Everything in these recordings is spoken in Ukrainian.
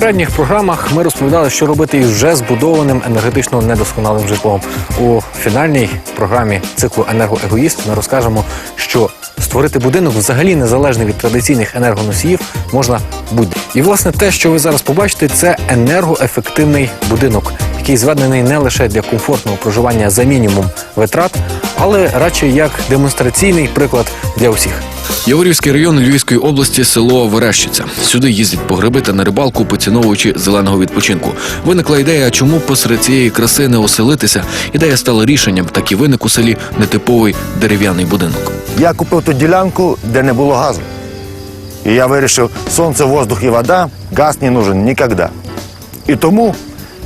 Попередніх програмах ми розповідали, що робити із вже збудованим енергетично недосконалим житлом. У фінальній програмі циклу енергоегоїст ми розкажемо, що створити будинок взагалі незалежний від традиційних енергоносіїв можна будь. І власне те, що ви зараз побачите, це енергоефективний будинок, який зведений не лише для комфортного проживання за мінімум витрат, але радше як демонстраційний приклад для усіх. Яворівський район Львівської області, село Верещиця. Сюди їздять по гриби та на рибалку, поціновуючи зеленого відпочинку. Виникла ідея, чому посеред цієї краси не оселитися. Ідея стала рішенням. Так і виник у селі нетиповий дерев'яний будинок. Я купив ту ділянку, де не було газу. І я вирішив, сонце, воздух і вода, газ не нужен ніколи. І тому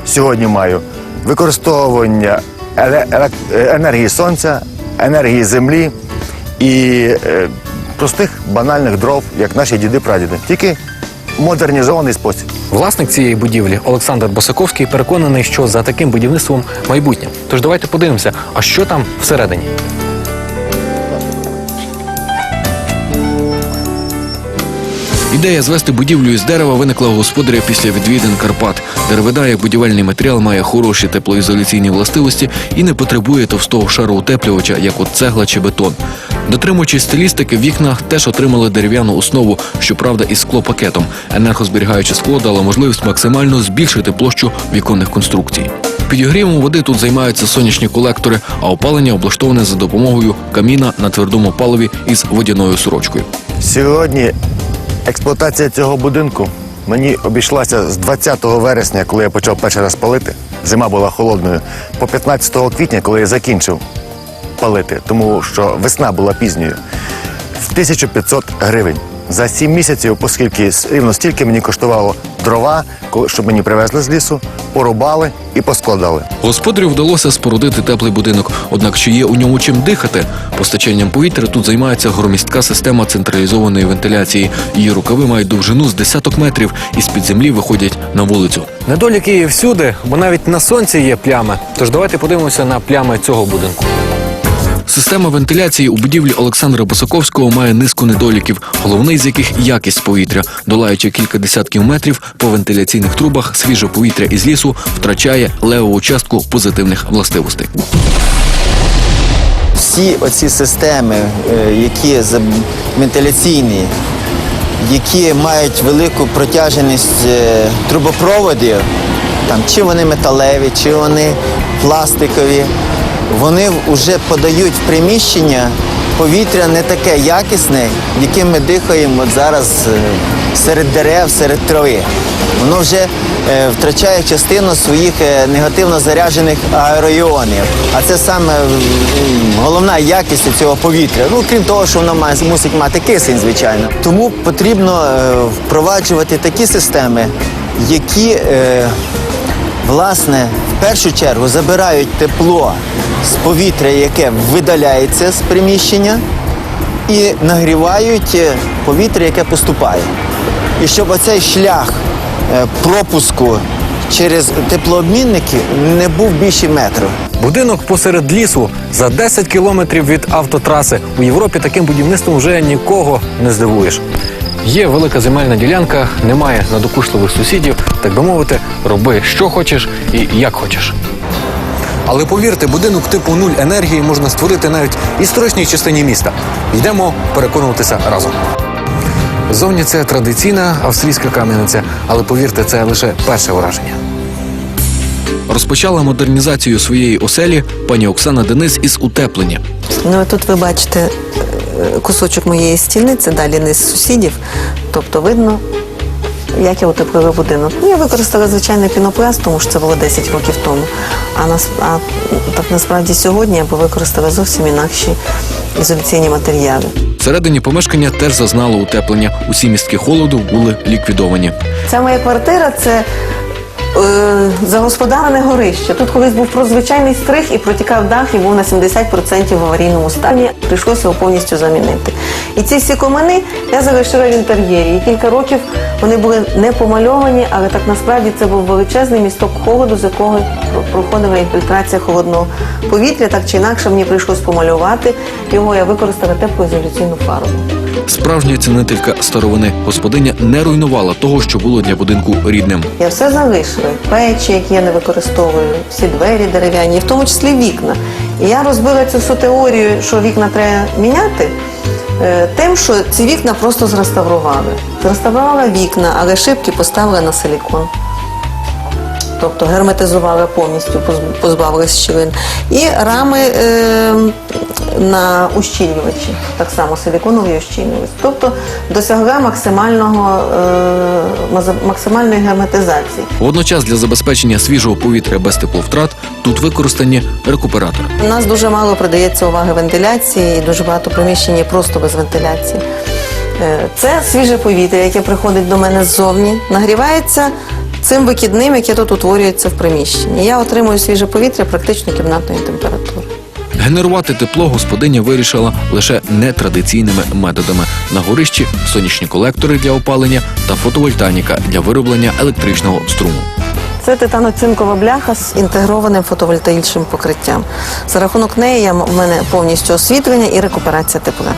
сьогодні маю використовування е, енергії сонця, енергії землі і е, простих банальних дров, як наші діди-прадіди. Тільки модернізований спосіб. Власник цієї будівлі Олександр Босаковський переконаний, що за таким будівництвом майбутнє. Тож давайте подивимося, а що там всередині. Ідея звести будівлю із дерева виникла у господаря після відвідин Карпат. Деревина як будівельний матеріал має хороші теплоізоляційні властивості і не потребує товстого шару утеплювача, як от цегла чи бетон. Дотримуючись стилістики, вікна теж отримали дерев'яну основу, щоправда, із склопакетом. Енергозберігаюче скло дало можливість максимально збільшити площу віконних конструкцій. Підігрівом води тут займаються сонячні колектори, а опалення облаштоване за допомогою каміна на твердому паливі із водяною сорочкою. Сьогодні експлуатація цього будинку мені обійшлася з 20 вересня, коли я почав перший раз палити. Зима була холодною, по 15 квітня, коли я закінчив палити, тому що весна була пізньою, в 1500 гривень. За 7 місяців, оскільки рівно стільки мені коштувало дрова, коли- щоб мені привезли з лісу, порубали і поскладали. Господарю вдалося спорудити теплий будинок, однак чи є у ньому чим дихати? Постачанням повітря тут займається громістка система централізованої вентиляції. Її рукави мають довжину з десяток метрів і з-під землі виходять на вулицю. Недоліки є всюди, бо навіть на сонці є плями. Тож давайте подивимося на плями цього будинку. Система вентиляції у будівлі Олександра Босаковського має низку недоліків, головний з яких якість повітря. Долаючи кілька десятків метрів по вентиляційних трубах, свіже повітря із лісу втрачає левову частку позитивних властивостей. всі оці системи, е, які вентиляційні, які мають велику протяженість е, трубопроводів, там, чи вони металеві, чи вони пластикові, вони вже подають в приміщення повітря не таке якісне, яким ми дихаємо от зараз е, серед дерев, серед трави. Воно вже е, втрачає частину своїх е, негативно заряджених аероіонів. А це саме головна якість цього повітря. Ну, крім того, що воно має, мусить мати кисень, звичайно. Тому потрібно впроваджувати такі системи, які власне, в першу чергу забирають тепло з повітря, яке видаляється з приміщення, і нагрівають е, повітря, яке поступає. І щоб оцей шлях е, пропуску через теплообмінники не був більше метру. Будинок посеред лісу за 10 кілометрів від автотраси. У Європі таким будівництвом вже нікого не здивуєш. Є велика земельна ділянка, немає надокушливих сусідів, так би мовити, роби що хочеш і як хочеш. Але повірте, будинок типу нуль енергії можна створити навіть в історичній частині міста. Йдемо переконуватися разом. Зовні це традиційна австрійська кам'яниця, але повірте, це лише перше враження. Розпочала модернізацію своєї оселі пані Оксана Денис із утеплення. Ну, тут ви бачите е, кусочок моєї стіни, це далі не з сусідів. Тобто видно, як я утеплила будинок. Ну, Я використала звичайний пінопласт, тому що це було 10 років тому. А, нас, а так насправді сьогодні я би використала зовсім інакші ізоляційні матеріали. Всередині помешкання теж зазнало утеплення. Усі містки холоду були ліквідовані. Ця моя квартира це загосподарене горище. Тут колись був про звичайний стриг і протікав дах і був на 70% в аварійному стані. Прийшлося його повністю замінити. І ці всі комини я залишила в інтер'єрі. І кілька років вони були не помальовані, але так насправді це був величезний місток холоду, з якого проходила інфільтрація холодного повітря. Так чи інакше мені прийшлось помалювати його. Я використала теплоізоляційну фарбу. Справжня цінителька старовини господиня не руйнувала того, що було для будинку рідним. Я все залишила. Печі, які я не використовую, всі двері дерев'яні, в тому числі вікна. І я розбила цю всю теорію, що вікна треба міняти. е, Тим, що ці вікна просто зреставрували. Зреставрувала вікна, але шибки поставила на силікон. Тобто герметизували повністю, поз- позбавились щілин. І рами е, на ущільнювачі, так само силіконові ущільнювачі. Тобто досягла максимального, е, максимальної герметизації. Водночас для забезпечення свіжого повітря без тепловтрат тут використані рекуператори. У нас дуже мало придається уваги вентиляції і дуже багато приміщень є просто без вентиляції. Е, Це свіже повітря, яке приходить до мене ззовні, нагрівається цим викидним, яке тут утворюється в приміщенні. Я отримую свіже повітря практично кімнатної температури. Генерувати тепло господиня вирішила лише нетрадиційними методами. На горищі сонячні колектори для опалення та фотовольтаніка для вироблення електричного струму. Це титаноцинкова бляха з інтегрованим фотовольтаїчним покриттям. За рахунок неї я м- мене повністю освітлення і рекуперація тепла.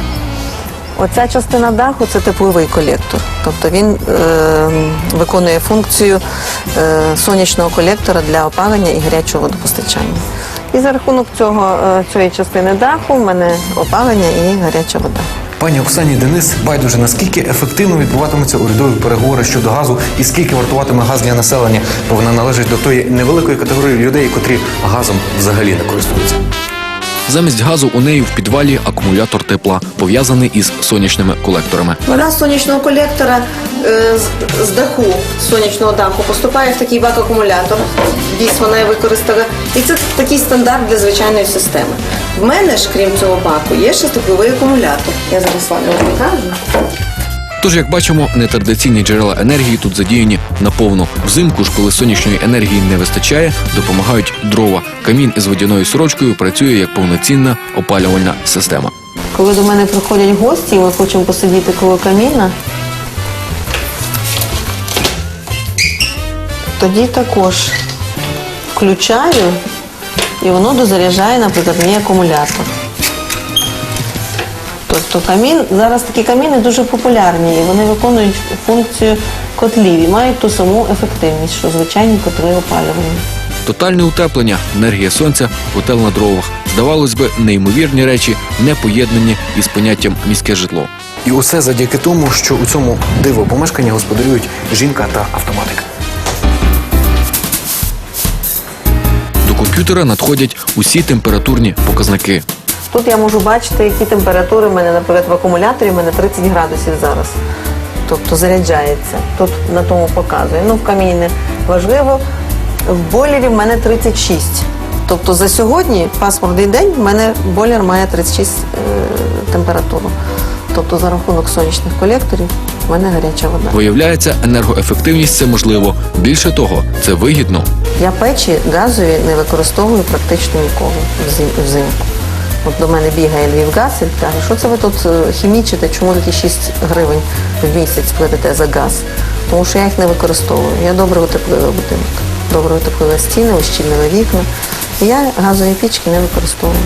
Оця частина даху це тепловий колектор. Тобто він е, виконує функцію е, сонячного колектора для опалення і гарячого водопостачання. І за рахунок цього, е, цієї частини даху в мене опалення і гаряча вода. Пані Оксані Денис байдуже наскільки ефективно відбуватимуться урядові переговори щодо газу і скільки вартуватиме газ для населення, бо вона належить до тої невеликої категорії людей, котрі газом взагалі не користуються. Замість газу у неї в підвалі акумулятор тепла, пов'язаний із сонячними колекторами. Вода з сонячного колектора е, з, даху, сонячного даху, поступає в такий бак акумулятор. Дійсно, вона використала. І це такий стандарт для звичайної системи. В мене ж, крім цього баку, є ще тепловий акумулятор. Я зараз вам його покажу. Тож, як бачимо, нетрадиційні джерела енергії тут задіяні наповну. Взимку ж, коли сонячної енергії не вистачає, допомагають дрова. Камін із водяною сорочкою працює як повноцінна опалювальна система. Коли до мене приходять гості, ми хочемо посидіти коло каміна, тоді також включаю і воно дозаряджає, наприклад, мій акумулятор. Тобто камін, зараз такі каміни дуже популярні, і вони виконують функцію котлів і мають ту саму ефективність, що звичайні котли опалювання. Тотальне утеплення, енергія сонця, готел на дровах. Здавалось би, неймовірні речі, не поєднані із поняттям міське житло. І усе завдяки тому, що у цьому диво помешканні господарюють жінка та автоматика. До комп'ютера надходять усі температурні показники. Тут я можу бачити, які температури в мене, наприклад, в акумуляторі в мене 30 градусів зараз. Тобто заряджається. Тут на тому показує. Ну, в каміні не важливо. В бойлері в мене 36. Тобто за сьогодні, пасмурний день, в мене бойлер має 36 е, температуру. Тобто за рахунок сонячних колекторів в мене гаряча вода. Виявляється, енергоефективність це можливо. Більше того, це вигідно. Я печі газові не використовую практично ніколи взимку. От до мене бігає Львівгаз і каже, що це ви тут е, хімічите, чому такі 6 гривень в місяць платите за газ? Тому що я їх не використовую. Я добре утеплила будинок, добре утеплила стіни, ущільнила вікна. Я газові пічки не використовую.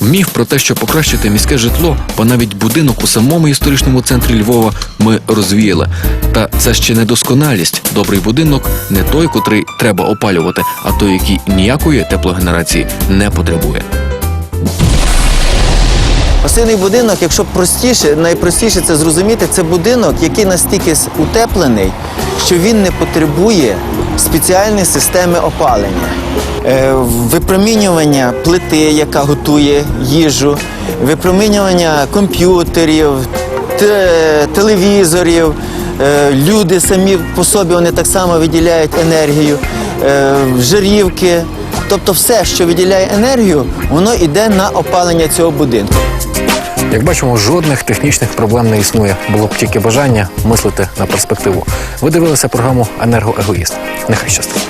Міф про те, що покращити міське житло, ба навіть будинок у самому історичному центрі Львова, ми розвіяли. Та це ще не досконалість. Добрий будинок не той, котрий треба опалювати, а той, який ніякої теплогенерації не потребує. Пасивний будинок, якщо простіше, найпростіше це зрозуміти, це будинок, який настільки утеплений, що він не потребує спеціальної системи опалення. Е, випромінювання плити, яка готує їжу, випромінювання комп'ютерів, телевізорів. Е, люди самі по собі вони так само виділяють енергію, е, жарівки. Тобто все, що виділяє енергію, воно йде на опалення цього будинку. Як бачимо, жодних технічних проблем не існує. Було б тільки бажання мислити на перспективу. Ви дивилися програму Енергоегоїст. Нехай щастить.